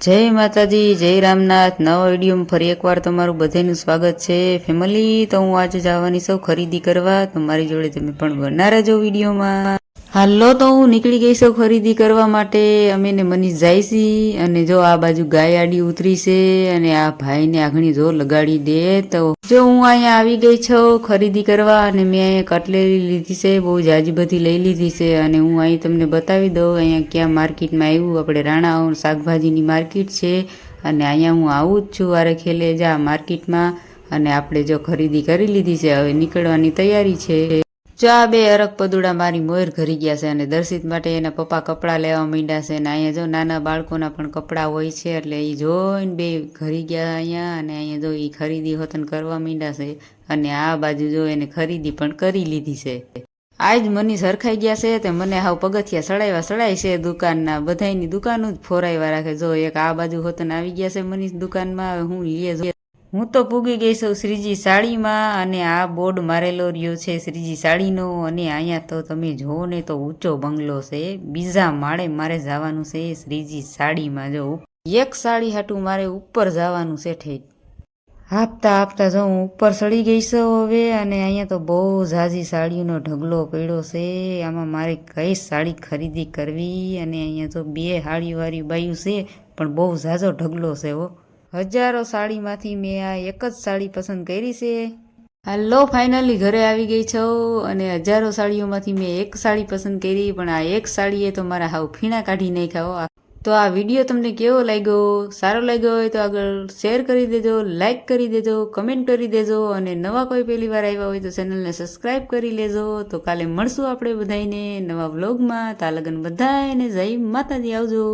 જય માતાજી, જય રામનાથ. નવા વિડીયોમાં ફરી એકવાર તમારું બધાનું સ્વાગત છે. ફેમિલી, તો હું આજે જવાની સૌ ખરીદી કરવા. તો મારી જોડે તમે પણ બના જો વિડીયોમાં. હાલો તો હું નીકળી ગઈ છું ખરીદી કરવા માટે. અમે ને મનીષ છી અને જો આ બાજુ ગાય આડી ઉતરી છે અને આ ભાઈને આઘણી જો લગાડી દે તો. જો હું અહીંયા આવી ગઈ છું ખરીદી કરવા અને મેં અહીંયા કટલેરી લીધી છે, બહુ જાજી બધી લઈ લીધી છે અને હું અહીં તમને બતાવી દઉં અહીંયા ક્યાં માર્કેટમાં આવ્યું. આપણે રાણા શાકભાજીની માર્કેટ છે અને અહીંયા હું આવું જ છું વારે ખેલે જા માર્કેટમાં અને આપણે જો ખરીદી કરી લીધી છે, હવે નીકળવાની તૈયારી છે. જો આ બે અરગ પદુડા મારી મોર ઘરી ગયા છે અને દર્શિત માટે એના પપ્પા કપડાં લેવા માંડ્યા છે અને અહીંયા જો નાના બાળકોના પણ કપડાં હોય છે એટલે એ જોઈને બે ઘરી ગયા અહીંયા અને અહીંયા જો એ ખરીદી હોતન કરવા માંડ્યા છે અને આ બાજુ જો એને ખરીદી પણ કરી લીધી છે. આજ મની સરખાઈ ગયા છે તે મને હાવ પગથિયા સડાવ્યા સડાય છે દુકાનના બધાની દુકાનો જ ફોરાવ્યા રાખે. જો એક આ બાજુ હોતન આવી ગયા છે મનીષ દુકાનમાં, હવે હું લઈએ હું તો પૂગી ગઈ છું શ્રીજી સાડીમાં અને આ બોર્ડ મારેલો રહ્યો છે શ્રીજી સાડીનો અને અહીંયા તો તમે જુઓ ને તો ઊંચો બંગલો છે. બીજા માળે મારે જવાનું છે શ્રીજી સાડીમાં જો. એક સાડી હાટું મારે ઉપર જવાનું છે ઠેઠ. હાપતા હાપતા જો હું ઉપર ચડી ગઈ છું હવે અને અહીંયા તો બહુ ઝાઝી સાડીઓનો ઢગલો પડ્યો છે. આમાં મારે કઈ સાડી ખરીદી કરવી અને અહીંયા તો બે હાડીવાળી બાયું છે પણ બહુ ઝાઝો ઢગલો છે હો. હજારો સાડીમાંથી મેં આ એક જ સાડી પસંદ કરી છે. હાલો, ફાઇનલી ઘરે આવી ગઈ છો અને હજારો સાડીઓમાંથી મેં એક સાડી પસંદ કરી, પણ આ એક સાડીએ તો મારા હાવ ફીણા કાઢી નાખ્યા. તો આ વીડિયો તમને કેવો લાગ્યો? સારો લાગ્યો હોય તો આગળ શેર કરી દેજો, લાઈક કરી દેજો, કમેન્ટ કરી દેજો અને નવા કોઈ પહેલી વાર આવ્યા હોય તો ચેનલને સબસ્ક્રાઈબ કરી લેજો. તો કાલે મળશું આપણે બધાને નવા વ્લોગમાં. તા લગન બધાને જય માતાજી, આવજો.